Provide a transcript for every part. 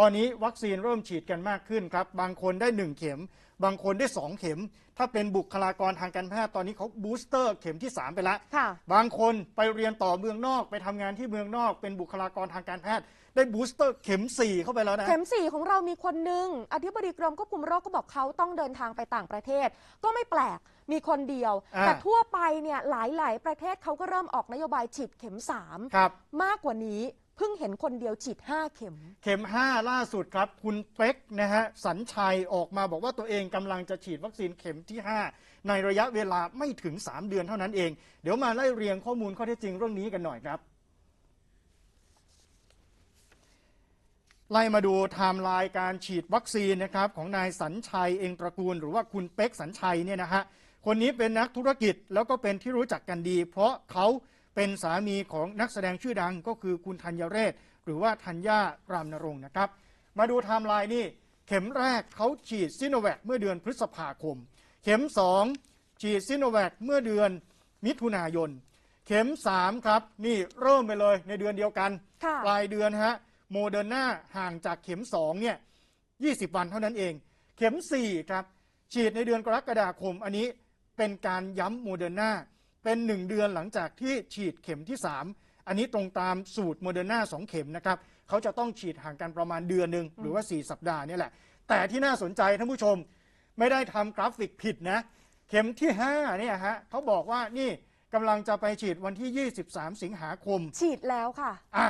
ตอนนี้วัคซีนเริ่มฉีดกันมากขึ้นครับ บางคนได้ 1 เข็ม บางคนได้ 2 เข็ม ถ้าเป็นบุคลากรทางการแพทย์ตอนนี้เขาบูสเตอร์เข็มที่ 3 ไปแล้วค่ะบางคนไปเรียนต่อเมืองนอกไปทำงานที่เมืองนอก เป็นบุคลากรทางการแพทย์ ได้บูสเตอร์เข็ม 4 เข้าไปแล้วนะ เข็มสี่ของเรามีคนหนึ่งอธิบดีกรมควบคุมโรคก็บอกเขาต้องเดินทางไปต่างประเทศ ก็ไม่แปลกมีคนเดียว อ่า แต่ทั่วไปเนี่ยหลายๆ ประเทศเขาก็เริ่มออกนโยบายฉีดเข็มสาม ครับ มากกว่านี้ เพิ่งเห็นคนเดียวฉีด 5 เข็ม เข็ม 5 ล่าสุดครับ คุณเป๊กนะฮะสัญชัยออกมาบอกว่าตัวเองกำลังจะฉีดวัคซีนเข็มที่ 5 ในระยะเวลาไม่ถึง 3 เดือนเท่านั้นเอง เดี๋ยวมาไล่เรียงข้อมูลข้อเท็จจริงเรื่องนี้กันหน่อยครับ ไล่มาดูไทม์ไลน์การฉีดวัคซีนนะครับของนายสัญชัยเองตระกูล หรือว่าคุณเป๊กสัญชัยเนี่ยนะฮะคนนี้เป็นนักธุรกิจแล้วก็เป็นที่รู้จักกันดี เพราะเขา เป็นสามีของนักแสดงชื่อดังก็คือคุณธัญเรศ หรือว่าธัญญารามนรงค์นะครับ มาดูไทม์ไลน์นี่เข็มแรกเขาฉีดซิโนแวคเมื่อเดือนพฤษภาคม เข็ม 2 ฉีดซิโนแวคเมื่อเดือนมิถุนายน เข็ม 3 ครับ นี่เริ่มไปเลยในเดือนเดียวกันค่ะปลายเดือนฮะโมเดอร์นาห่างจากเข็ม 2 เนี่ย 20 วันเท่านั้นเอง เข็ม 4 ครับ ฉีดในเดือนกรกฎาคม อันนี้เป็นการย้ำโมเดอร์นา เป็น 1 เดือนหลังจากที่ฉีดเข็มที่ 3 อันนี้ตรงตามสูตรโมเดอร์นา2เข็มนะครับเขาจะต้องฉีดห่างกันประมาณเดือนหนึ่งหรือว่า 4 สัปดาห์เนี่ยแหละ แต่ที่น่าสนใจท่านผู้ชมไม่ได้ทำกราฟิกผิดนะเข็มที่5เนี่ยฮะเขาบอกว่านี่กำลังจะไปฉีดวันที่ 23 สิงหาคม ฉีดแล้วค่ะ อะ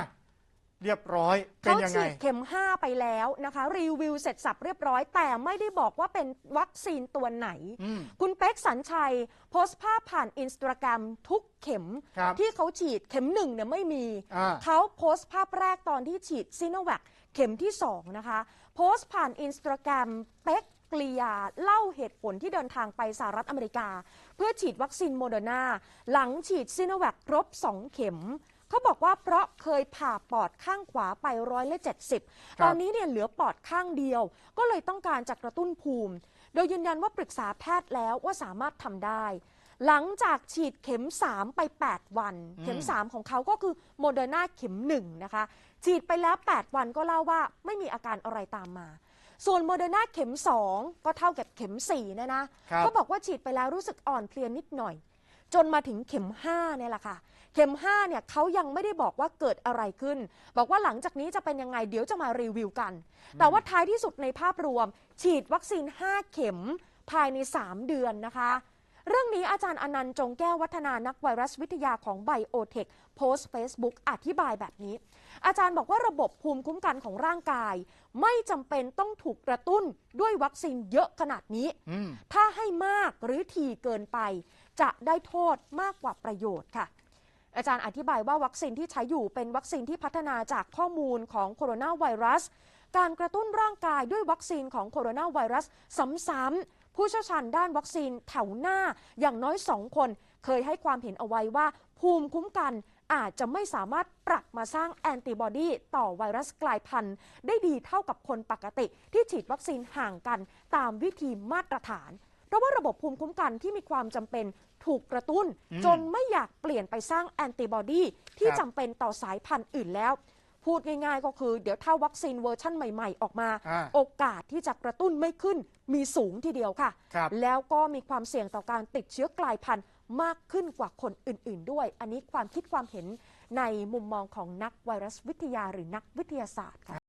เรียบร้อยเป็นเขายังไง ฉีดเข็ม 5 ไปแล้วนะคะ รีวิวเสร็จสับเรียบร้อย แต่ไม่ได้บอกว่าเป็นวัคซีนตัวไหน อืม คุณเป๊กสัญชัย โพสต์ภาพผ่านอินสตาแกรมทุกเข็ม ครับที่เขาฉีดเข็มหนึ่งเนี่ยไม่มี อ่า เขาโพสต์ภาพแรกตอนที่ฉีดซีโนแวคเข็มที่ 2 นะคะ โพสต์ผ่านอินสตาแกรมเป็กกลียา เล่าเหตุผลที่เดินทางไปสหรัฐอเมริกา เพื่อฉีดวัคซีนโมเดอร์นาหลังฉีดซีโนแวคครบ 2 เข็ม เขาบอกว่าเพราะเคยผ่าปอดข้างขวาไปร้อยละเจ็ดสิบครับตอนนี้เนี่ยเหลือปอดข้างเดียว ก็เลยต้องการจะกระตุ้นภูมิ โดยยืนยันว่าปรึกษาแพทย์แล้วว่าสามารถทำได้ หลังจากฉีดเข็ม 3 ไป 8 วัน เข็ม 3 ของเขาก็คือโมเดอร์นาเข็ม 1 นะคะ ฉีดไปแล้ว 8 วันก็เล่าว่าไม่มีอาการอะไรตามมาส่วนโมเดอร์นาเข็ม 2 ก็เท่ากับเข็ม4เนยนะครับเขาบอกว่าฉีดไปแล้วรู้สึกอ่อนเพลียนิดหน่อย จนมาถึงเข็ม5เนี่ยแหละค่ะ เข็ม5เนี่ยเขายังไม่ได้บอกว่าเกิดอะไรขึ้น บอกว่าหลังจากนี้จะเป็นยังไงเดี๋ยวจะมารีวิวกัน แต่ว่าท้ายที่สุดในภาพรวม ฉีดวัคซีน 5 เข็มภายใน 3 เดือนนะคะ เรื่องนี้อาจารย์อนันต์จงแก้ววัฒนานักไวรัสวิทยาของไบโอเทคโพสต์ Facebook อธิบายแบบนี้ อาจารย์บอกว่าระบบภูมิคุ้มกันของร่างกาย ไม่จำเป็นต้องถูกกระตุ้นด้วยวัคซีนเยอะขนาดนี้อืมถ้าให้มากหรือทีเกินไป จะได้โทษมากกว่าประโยชน์ค่ะ อาจารย์อธิบายว่าวัคซีนที่ใช้อยู่เป็นวัคซีนที่พัฒนาจากข้อมูลของโคโรนาไวรัส การกระตุ้นร่างกายด้วยวัคซีนของโคโรนาไวรัสซ้ำๆผู้เชี่ยวชาญด้านวัคซีนแถวหน้าอย่างน้อยสองคน เคยให้ความเห็นเอาไว้ว่า ภูมิคุ้มกันอาจจะไม่สามารถปรับมาสร้างแอนติบอดีต่อไวรัสกลายพันธุ์ ได้ดีเท่ากับคนปกติที่ฉีดวัคซีนห่างกันตามวิธีมาตรฐาน ราะว่าระบบภูมิคุ้มกันที่มีความจำเป็นถูกกระตุ้นอืมจนไม่อยากเปลี่ยนไปสร้างแอนติบอดีที่ครับจำเป็นต่อสายพันธุ์อื่นแล้ว พูดง่ายๆก็คือเดี๋ยวถ้าวัคซีนเวอร์ชั่นใหม่ๆ ออกมาอ่าโอกาสที่จะกระตุ้นไม่ขึ้นมีสูงทีเดียวค่ะครับแล้วก็มีความเสี่ยงต่อการติดเชื้อกลายพันธุ์มากขึ้นกว่าคนอื่น ๆ ด้วย อันนี้ความคิดความเห็นในมุมมองของนักไวรัสวิทยาหรือนักวิทยาศาสตร์ค่ะ